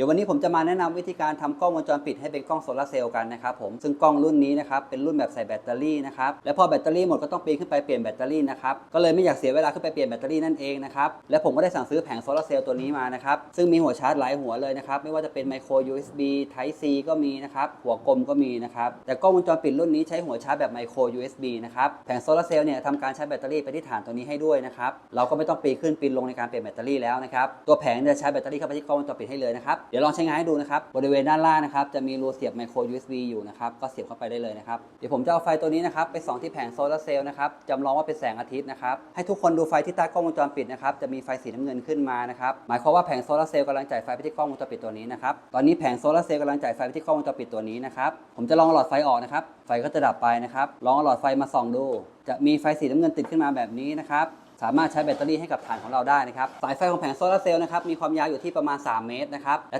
ดี๋ยววันนี้ผมจะมาแนะนำวิธีการทำกล้องวงจรปิดให้เป็นกล้องโซลาเซลล์กันนะครับผมซึ่งกล้องรุ่นนี้นะครับเป็นรุ่นแบบใส่แบตเตอรี่นะครับและพอแบตเตอรี่หมดก็ต้องปีนขึ้นไปเปลี่ยนแบตเตอรี่นะครับก็เลยไม่อยากเสียเวลาขึ้นไปเปลี่ยนแบตเตอรี่นั่นเองนะครับและผมก็ได้สั่งซื้อแผงโซลาเซลล์ตัวนี้มานะครับซึ่งมีหัวชาร์จหลายหัวเลยนะครับไม่ว่าจะเป็นไมโคร USB Type C ก็มีนะครับหัวกลมก็มีนะครับแต่กล้องวงจรปิดรุ่นนี้ใช้หัวชาร์จแบบไมโคร USB นะครับแผงโซลาเซลล์เนี่ยทำการชาร์จแบตเตอรี่ไปที่ฐานตัวนี้ให้ด้วยนะครับเราก็ไม่ต้องปีนขึ้นปีนลงในการเปลี่ยนแบตเตอรี่แล้วนะครับตัวแผงจะชาร์จแบตเตอรี่เข้าไปที่กล้องวงจรปิดให้เลยนะครับเดี๋ยวลองใช้งานให้ดูนะครับบริเวณด้านล่างนะครับจะมีรูเสียบไมโคร USB อยู่นะครับก็เสียบเข้าไปได้เลยนะครับเดี๋ยวผมจะเอาไฟตัวนี้นะครับไปส่องที่แผงโซลาร์เซลล์นะครับจำลองว่าเป็นแสงอาทิตย์นะครับให้ทุกคนดูไฟที่ใต้กล้องวงจรปิดนะครับจะมีไฟสีน้ำเงินขึ้นมานะครับหมายความว่าแผงโซลาร์เซลล์กำลังจ่ายไฟไปที่กล้องวงจรปิดตัวนี้นะครับตอนนี้แผงโซลาร์เซลล์กำลังจ่ายไฟไปที่กล้องวงจรปิดตัวนี้นะครับผมจะลองอาหลอดไฟออกนะครับไฟก็จะดับไปนะครับลองอาหลอดไฟมาส่องดู จะมีไฟสีน้ำเงินติดขึ้นมาแบบนี้นะครับ สามารถใช้แบตเตอรี่ให้กับฐานของเราได้นะครับสายไฟของแผงโซลาร์เซลล์นะครับมีความยาวอยู่ที่ประมาณ 3 เมตรนะครับและถ้า